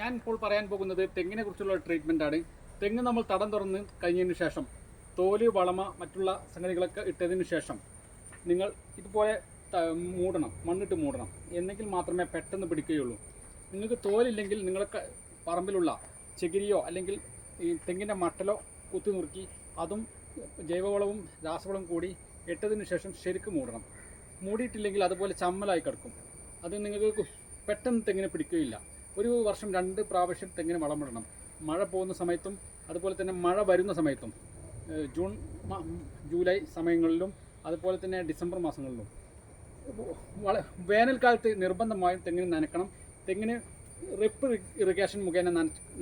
ഞാൻ ഇപ്പോൾ പറയാൻ പോകുന്നത് തെങ്ങിനെ കുറിച്ചുള്ള ട്രീറ്റ്മെന്റ് ആണ്. തെങ്ങ് നമ്മൾ തടം തുറന്ന് കഴിഞ്ഞതിന് ശേഷം തോൽ വളമ മറ്റുള്ള സംഗതികളൊക്കെ ഇട്ടതിന് ശേഷം നിങ്ങൾ ഇതുപോലെ മൂടണം മണ്ണിട്ട് മൂടണം. എന്നെങ്കിൽ മാത്രമേ പെട്ടെന്ന് പിടിക്കുകയുള്ളൂ. നിങ്ങൾക്ക് തോലില്ലെങ്കിൽ നിങ്ങളൊക്കെ പറമ്പിലുള്ള ചകിരിയോ അല്ലെങ്കിൽ ഈ തെങ്ങിന്റെ മട്ടലോ കുത്തി നുറുക്കി അതും ജൈവവളവും രാസവളവും കൂടി ഇട്ടതിന് ശേഷം ശരിക്കും മൂടണം. മൂടിയിട്ടില്ലെങ്കിൽ അതുപോലെ ചമ്മലായി കിടക്കും. അത് നിങ്ങൾക്ക് പെട്ടെന്ന് തെങ്ങിനെ പിടിക്കുകയില്ല. ഒരു വർഷം രണ്ട് പ്രാവശ്യം തെങ്ങിന് വളമിടണം മഴ പോകുന്ന സമയത്തും അതുപോലെ തന്നെ മഴ വരുന്ന സമയത്തും ജൂൺ ജൂലൈ സമയങ്ങളിലും അതുപോലെ തന്നെ ഡിസംബർ മാസങ്ങളിലും. വേനൽക്കാലത്ത് നിർബന്ധമായും തെങ്ങിന് നനക്കണം. തെങ്ങിന് റിപ്പ് ഇറിഗേഷൻ മുഖേന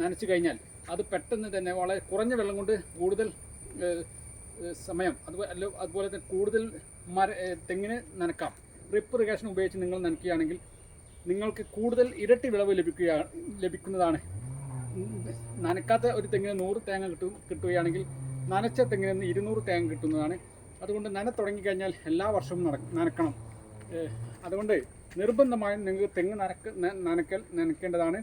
നനച്ച് കഴിഞ്ഞാൽ അത് പെട്ടെന്ന് തന്നെ വളരെ കുറഞ്ഞ വെള്ളം കൊണ്ട് കൂടുതൽ സമയം അതുപോലെ അതുപോലെ തന്നെ കൂടുതൽ മര തെങ്ങിന് നനക്കാം. റിപ്പ് ഇറിഗേഷൻ ഉപയോഗിച്ച് നിങ്ങൾ നനയ്ക്കുകയാണെങ്കിൽ നിങ്ങൾക്ക് കൂടുതൽ ഇരട്ടി വിളവ് ലഭിക്കുക ലഭിക്കുന്നതാണ്. നനക്കാത്ത ഒരു തെങ്ങിന് നൂറ് തേങ്ങ കിട്ടും കിട്ടുകയാണെങ്കിൽ നനച്ച തെങ്ങിന് നിന്ന് ഇരുന്നൂറ് തേങ്ങ കിട്ടുന്നതാണ്. അതുകൊണ്ട് നന തുടങ്ങിക്കഴിഞ്ഞാൽ എല്ലാ വർഷവും നനക്കണം. അതുകൊണ്ട് നിർബന്ധമായും നിങ്ങൾക്ക് തെങ്ങ് നനക്ക് നനക്കൽ നനയ്ക്കേണ്ടതാണ്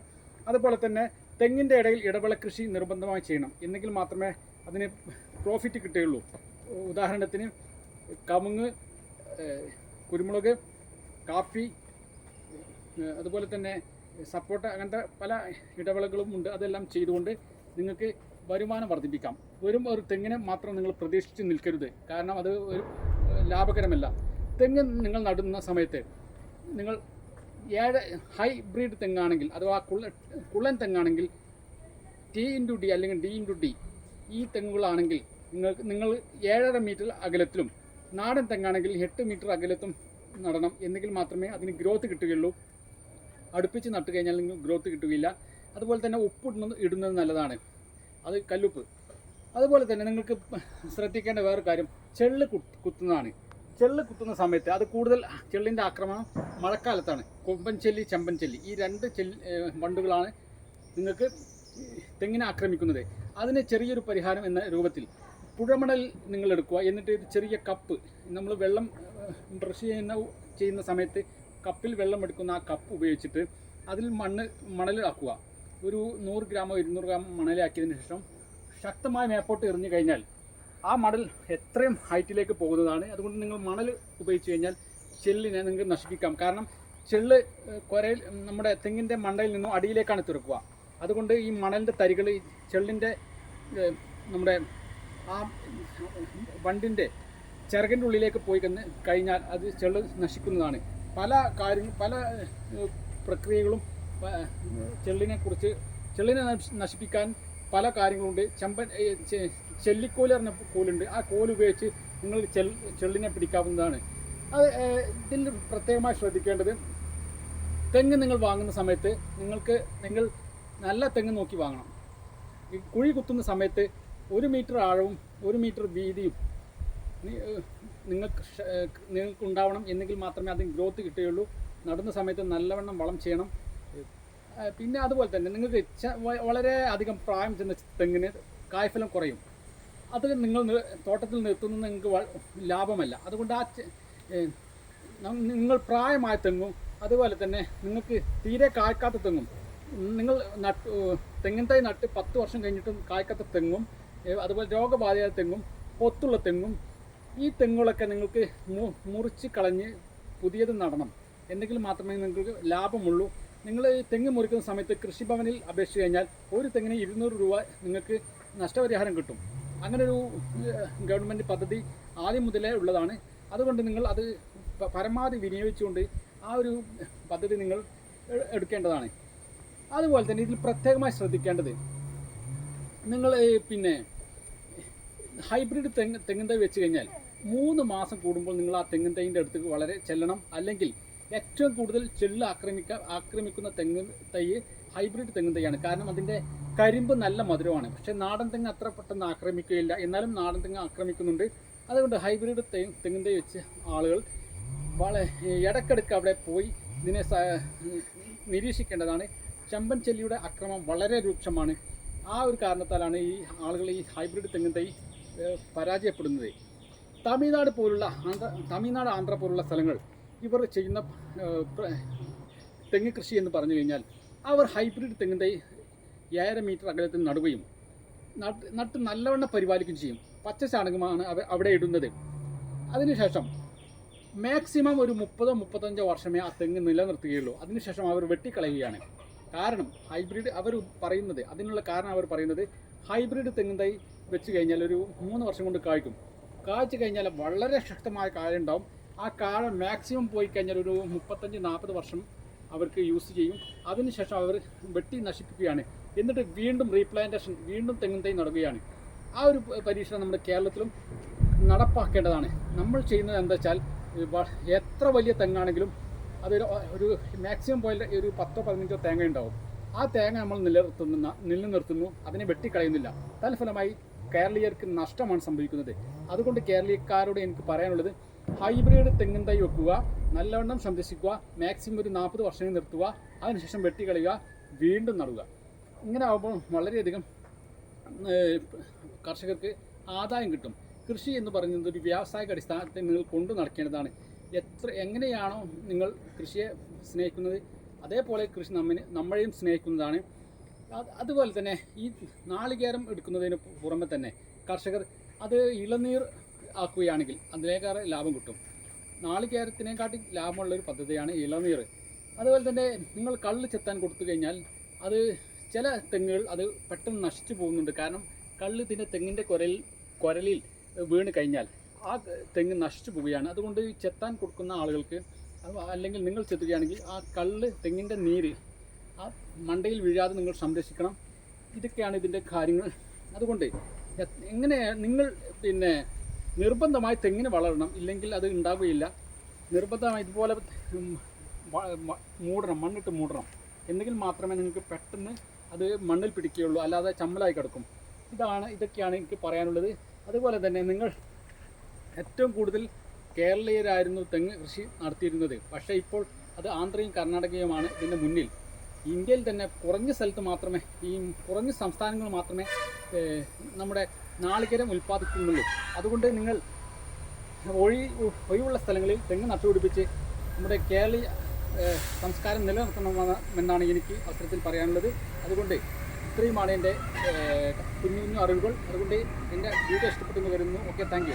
അതുപോലെ തന്നെ തെങ്ങിന്റെ ഇടയിൽ ഇടവിള കൃഷി നിർബന്ധമായി ചെയ്യണം. എന്നെങ്കിൽ മാത്രമേ അതിന് പ്രോഫിറ്റ് കിട്ടുകയുള്ളൂ. ഉദാഹരണത്തിന് കമുങ്ങ് കുരുമുളക് കാപ്പി അതുപോലെ തന്നെ സപ്പോർട്ട് അങ്ങനത്തെ പല ഇടവേളകളും ഉണ്ട്. അതെല്ലാം ചെയ്തുകൊണ്ട് നിങ്ങൾക്ക് വരുമാനം വർദ്ധിപ്പിക്കാം. വെറും ഒരു തെങ്ങിനെ മാത്രം നിങ്ങൾ പ്രതീക്ഷിച്ച് നിൽക്കരുത്. കാരണം അത് ഒരു ലാഭകരമല്ല. തെങ്ങ് നിങ്ങൾ നടുന്ന സമയത്ത് നിങ്ങൾ ഏഴ് ഹൈബ്രിഡ് തെങ്ങാണെങ്കിൽ അഥവാ കുള്ള കുള്ളൻ തെങ്ങാണെങ്കിൽ ടി ഇന്റു ഡി അല്ലെങ്കിൽ ഡി ഇന്റു ഡി ഈ തെങ്ങുകളാണെങ്കിൽ നിങ്ങൾക്ക് നിങ്ങൾ ഏഴര മീറ്റർ അകലത്തിലും നാടൻ തെങ്ങാണെങ്കിൽ എട്ട് മീറ്റർ അകലത്തും നടണം. എന്നെങ്കിൽ മാത്രമേ അതിന് ഗ്രോത്ത് കിട്ടുകയുള്ളൂ. അടുപ്പിച്ച് നട്ട് കഴിഞ്ഞാൽ നിങ്ങൾക്ക് ഗ്രോത്ത് കിട്ടുകയില്ല. അതുപോലെ തന്നെ ഉപ്പ് ഇടുന്നത് നല്ലതാണ്. അത് കല്ലുപ്പ്. അതുപോലെ തന്നെ നിങ്ങൾക്ക് ശ്രദ്ധിക്കേണ്ട വേറൊരു കാര്യം ചെള്ള് കുത്ത് കുത്തുന്നതാണ്. ചെള്ള് കുത്തുന്ന സമയത്ത് അത് കൂടുതൽ ചെള്ളിന്റെ ആക്രമണം മഴക്കാലത്താണ്. കൊമ്പൻ ചെല്ലി ചെമ്പൻ ചെല്ലി. ഈ രണ്ട് ചെല്ലി വണ്ടുകളാണ് നിങ്ങൾക്ക് തെങ്ങിനെ ആക്രമിക്കുന്നത്. അതിന് ചെറിയൊരു പരിഹാരം എന്ന രൂപത്തിൽ പുഴമണൽ നിങ്ങൾ എടുക്കുക. എന്നിട്ട് ചെറിയ കപ്പ് നമ്മൾ വെള്ളം ബ്രഷ് ചെയ്യുന്ന ചെയ്യുന്ന സമയത്ത് കപ്പിൽ വെള്ളം എടുക്കുന്ന ആ കപ്പ് ഉപയോഗിച്ചിട്ട് അതിൽ മണ്ണ് മണലാക്കുക ഒരു നൂറ് ഗ്രാമോ ഇരുന്നൂറ് ഗ്രാം മണലാക്കിയതിന് ശേഷം ശക്തമായ മേപ്പോട്ട് എറിഞ്ഞു കഴിഞ്ഞാൽ ആ മണൽ എത്രയും ഹൈറ്റിലേക്ക് പോകുന്നതാണ്. അതുകൊണ്ട് നിങ്ങൾ മണൽ ഉപയോഗിച്ച് കഴിഞ്ഞാൽ ചെല്ലിനെ നിങ്ങൾക്ക് നശിപ്പിക്കാം. കാരണം ചെള്ള് കുരയിൽ നമ്മുടെ തെങ്ങിന്റെ മണ്ടയിൽ നിന്നും അടിയിലേക്കാണ് തുറക്കുക. അതുകൊണ്ട് ഈ മണലിന്റെ തരികൾ ഈ ചെള്ളിന്റെ നമ്മുടെ ആ വണ്ടിന്റെ ചിറകിന്റെ ഉള്ളിലേക്ക് പോയി കഴിഞ്ഞാൽ അത് ചെള്ള് നശിക്കുന്നതാണ്. പല കാര്യങ്ങൾ പല പ്രക്രിയകളും പ- ചെള്ളിനെ നശിപ്പിക്കാൻ പല കാര്യങ്ങളുണ്ട്. ചെമ്പൻ ചെല്ലിക്കോൽ പറഞ്ഞ കോലുണ്ട്. ആ കോൽ ഉപയോഗിച്ച് നിങ്ങൾ ചെൽ ചെള്ളിനെ പിടിക്കാവുന്നതാണ്. അത് ഇതിൽ പ്രത്യേകമായി ശ്രദ്ധിക്കേണ്ടത് തെങ്ങ് നിങ്ങൾ വാങ്ങുന്ന സമയത്ത് നിങ്ങൾക്ക് നിങ്ങൾ നല്ല തെങ്ങ് നോക്കി വാങ്ങണം. കുഴി കുത്തുന്ന സമയത്ത് ഒരു മീറ്റർ ആഴവും ഒരു മീറ്റർ വീതിയും നിങ്ങൾക്ക് നിങ്ങൾക്ക് ഉണ്ടാവണം എന്നെങ്കിൽ മാത്രമേ അതിന് ഗ്രോത്ത് കിട്ടുകയുള്ളൂ. നടുന്ന സമയത്ത് നല്ലവണ്ണം വളം ചെയ്യണം. പിന്നെ അതുപോലെ തന്നെ നിങ്ങൾക്ക് വളരെ അധികം പ്രായം ചെന്ന തെങ്ങിന് കായ്ഫലം കുറയും. അത് നിങ്ങൾ തോട്ടത്തിൽ നിർത്തുന്നത് നിങ്ങൾക്ക് ലാഭമല്ല. അതുകൊണ്ട് ആ നിങ്ങൾ പ്രായമായ തെങ്ങും അതുപോലെ തന്നെ നിങ്ങൾക്ക് തീരെ കായ്ക്കാത്ത തെങ്ങും നിങ്ങൾ നട്ട് തെങ്ങിൻ തൈ നട്ട് പത്ത് വർഷം കഴിഞ്ഞിട്ടും കായ്ക്കാത്ത തെങ്ങും അതുപോലെ രോഗബാധിത തെങ്ങും പൊത്തുള്ള തെങ്ങും ഈ തെങ്ങുകളൊക്കെ നിങ്ങൾക്ക് മുറിച്ച് കളഞ്ഞ് പുതിയത് നടണം. എന്നെങ്കിൽ മാത്രമേ നിങ്ങൾക്ക് ലാഭമുള്ളൂ. നിങ്ങൾ ഈ തെങ്ങ് മുറിക്കുന്ന സമയത്ത് കൃഷിഭവനിൽ അപേക്ഷിച്ച് കഴിഞ്ഞാൽ ഒരു തെങ്ങിന് ഇരുന്നൂറ് രൂപ നിങ്ങൾക്ക് നഷ്ടപരിഹാരം കിട്ടും. അങ്ങനെ ഒരു ഗവൺമെന്റ് പദ്ധതി ആദ്യം മുതലേ ഉള്ളതാണ്. അതുകൊണ്ട് നിങ്ങൾ അത് പരമാവധി വിനിയോഗിച്ചുകൊണ്ട് ആ ഒരു പദ്ധതി നിങ്ങൾ എടുക്കേണ്ടതാണ്. അതുപോലെ തന്നെ ഇതിൽ പ്രത്യേകമായി ശ്രദ്ധിക്കേണ്ടത് നിങ്ങൾ പിന്നെ ഹൈബ്രിഡ് തെങ്ങ് തെങ്ങിൻ തൈ വെച്ച് കഴിഞ്ഞാൽ മൂന്ന് മാസം കൂടുമ്പോൾ നിങ്ങൾ ആ തെങ്ങിൻ തൈന്റെ അടുത്ത് വളരെ ചെല്ലണം. അല്ലെങ്കിൽ ഏറ്റവും കൂടുതൽ ചെല്ല് ആക്രമിക്ക ആക്രമിക്കുന്ന തെങ്ങ് തൈ ഹൈബ്രിഡ് തെങ്ങിൻ തൈയാണ്. കാരണം അതിന്റെ കരിമ്പ് നല്ല മധുരമാണ്. പക്ഷേ നാടൻ തെങ്ങ് അത്ര പെട്ടെന്ന് ആക്രമിക്കുകയില്ല. എന്നാലും നാടൻ തെങ്ങ് ആക്രമിക്കുന്നുണ്ട്. അതുകൊണ്ട് ഹൈബ്രിഡ് തെ തെങ്ങിൻ തൈ വെച്ച് ആളുകൾ വളരെ ഇടക്കിടക്ക് അവിടെ പോയി ഇതിനെ നിരീക്ഷിക്കേണ്ടതാണ്. ചെമ്പൻ ചെല്ലിയുടെ അക്രമം വളരെ രൂക്ഷമാണ്. ആ ഒരു കാരണത്താലാണ് ഈ ആളുകൾ ഈ ഹൈബ്രിഡ് തെങ്ങിൻ തൈ പരാജയപ്പെടുന്നത്. തമിഴ്നാട് പോലുള്ള ആന്ധ്ര തമിഴ്നാട് ആന്ധ്ര പോലുള്ള സ്ഥലങ്ങൾ ഇവർ ചെയ്യുന്ന തെങ്ങ് കൃഷി എന്ന് പറഞ്ഞു കഴിഞ്ഞാൽ അവർ ഹൈബ്രിഡ് തെങ്ങിന്റെ ഏഴര മീറ്റർ അകലത്തിൽ നടുകയും നട്ട് നട്ട് നല്ലവണ്ണം പരിപാലിക്കുകയും ചെയ്യും. പച്ച ചാണകമാണ് അവ അവിടെ ഇടുന്നത്. അതിനുശേഷം മാക്സിമം ഒരു മുപ്പതോ മുപ്പത്തഞ്ചോ വർഷമേ ആ തെങ്ങ് നിലനിർത്തുകയുള്ളൂ. അതിനുശേഷം അവർ വെട്ടിക്കളയുകയാണ്. കാരണം ഹൈബ്രിഡ് അവർ പറയുന്നത് അതിനുള്ള കാരണം അവർ പറയുന്നത് ഹൈബ്രിഡ് തെങ്ങിന്റെ വെച്ച് കഴിഞ്ഞാൽ ഒരു മൂന്ന് വർഷം കൊണ്ട് കായ്ക്കും. കായ്ച്ചു കഴിഞ്ഞാൽ വളരെ ശക്തമായ കാഴ ഉണ്ടാവും ആ കാഴ മാക്സിമം പോയി കഴിഞ്ഞാൽ ഒരു മുപ്പത്തഞ്ച് നാൽപ്പത് വർഷം അവർക്ക് യൂസ് ചെയ്യും. അതിനുശേഷം അവർ വെട്ടി നശിപ്പിക്കുകയാണ്. എന്നിട്ട് വീണ്ടും റീപ്ലാന്റേഷൻ വീണ്ടും തെങ്ങിൻ തൈ നടക്കുകയാണ് ആ ഒരു പരീക്ഷണം നമ്മുടെ കേരളത്തിലും നടപ്പാക്കേണ്ടതാണ്. നമ്മൾ ചെയ്യുന്നത് എന്താ വെച്ചാൽ എത്ര വലിയ തെങ്ങാണെങ്കിലും അതൊരു ഒരു മാക്സിമം പോയാൽ ഒരു പത്തോ പതിനഞ്ചോ തേങ്ങ ഉണ്ടാവും ആ തേങ്ങ നമ്മൾ നിലനിർത്തുന്ന നിലനിർത്തുന്നു അതിനെ വെട്ടിക്കളയുന്നില്ല. തൽഫലമായി കേരളീയർക്ക് നഷ്ടമാണ് സംഭവിക്കുന്നത്. അതുകൊണ്ട് കേരളീയക്കാരോട് എനിക്ക് പറയാനുള്ളത് ഹൈബ്രിഡ് തെങ്ങിൻ തൈ വെക്കുക നല്ലവണ്ണം സംരക്ഷിക്കുക മാക്സിമം ഒരു നാൽപ്പത് വർഷം നിർത്തുക അതിനുശേഷം വെട്ടിക്കളയുക വീണ്ടും നടുക. ഇങ്ങനെ ആകുമ്പോൾ വളരെയധികം കർഷകർക്ക് ആദായം കിട്ടും. കൃഷി എന്ന് പറയുന്നത് ഒരു വ്യാവസായിക അടിസ്ഥാനത്തിൽ നിങ്ങൾ കൊണ്ടു നടക്കേണ്ടതാണ്. എത്ര എങ്ങനെയാണോ നിങ്ങൾ കൃഷിയെ സ്നേഹിക്കുന്നത് അതേപോലെ കൃഷി നമ്മിന് നമ്മളെയും സ്നേഹിക്കുന്നതാണ്. അതുപോലെ തന്നെ ഈ നാളികേരം എടുക്കുന്നതിന് പുറമെ തന്നെ കർഷകർ അത് ഇളനീർ ആക്കുകയാണെങ്കിൽ അതിനേക്കാൾ ലാഭം കിട്ടും. നാളികേരത്തിനെക്കാട്ടി ലാഭമുള്ളൊരു പദ്ധതിയാണ് ഇളനീർ. അതുപോലെ തന്നെ നിങ്ങൾ കള്ള് ചെത്താൻ കൊടുത്തു കഴിഞ്ഞാൽ അത് ചില തെങ്ങുകൾ അത് പെട്ടെന്ന് നശിച്ചു പോകുന്നുണ്ട്. കാരണം കള്ള് ഇതിന്റെ തെങ്ങിന്റെ കുരലിൽ കുരലിൽ വീണ് കഴിഞ്ഞാൽ ആ തെങ്ങ് നശിച്ചു പോവുകയാണ്. അതുകൊണ്ട് ചെത്താൻ കൊടുക്കുന്ന ആളുകൾക്ക് അല്ലെങ്കിൽ നിങ്ങൾ ചെത്തുകയാണെങ്കിൽ ആ കള്ള് തെങ്ങിന്റെ നീര് ആ മണ്ടയിൽ വീഴാതെ നിങ്ങൾ സംരക്ഷിക്കണം. ഇതൊക്കെയാണ് ഇതിന്റെ കാര്യങ്ങൾ. അതുകൊണ്ട് എങ്ങനെ നിങ്ങൾ പിന്നെ നിർബന്ധമായി തെങ്ങിന് വളരണം ഇല്ലെങ്കിൽ അത് ഉണ്ടാവുകയില്ല. നിർബന്ധമായി ഇതുപോലെ മൂടണം മണ്ണിട്ട് മൂടണം. എന്നെങ്കിൽ മാത്രമേ നിങ്ങൾക്ക് പെട്ടെന്ന് അത് മണ്ണിൽ പിടിക്കുകയുള്ളൂ അല്ലാതെ ചമ്മലായി കിടക്കും. ഇതാണ് ഇതൊക്കെയാണ് എനിക്ക് പറയാനുള്ളത്. അതുപോലെ തന്നെ നിങ്ങൾ ഏറ്റവും കൂടുതൽ കേരളീയരായിരുന്നു തെങ്ങ് കൃഷി നടത്തിയിരുന്നത്. പക്ഷേ ഇപ്പോൾ അത് ആന്ധ്രയും കർണാടകയുമാണ് ഇതിന്റെ മുന്നിൽ. ഇന്ത്യയിൽ തന്നെ കുറഞ്ഞ സ്ഥലത്ത് മാത്രമേ ഈ കുറഞ്ഞ സംസ്ഥാനങ്ങൾ മാത്രമേ നമ്മുടെ നാളികേരം ഉൽപ്പാദിക്കുന്നുള്ളൂ. അതുകൊണ്ട് നിങ്ങൾ ഒഴി ഒഴിവുള്ള സ്ഥലങ്ങളിൽ തെങ്ങ് നട്ടുപിടിപ്പിച്ച് നമ്മുടെ കേരളീയ സംസ്കാരം നിലനിർത്തണമെന്നാണ് എനിക്ക് അവസരത്തിൽ പറയാനുള്ളത്. അതുകൊണ്ട് ഇത്രയുമാണ് എന്റെ കുഞ്ഞു കുഞ്ഞു അറിവുകൾ. അതുകൊണ്ട് എന്റെ വീഡിയോ ഇഷ്ടപ്പെട്ടെന്ന് വരുന്നു ഓക്കെ താങ്ക്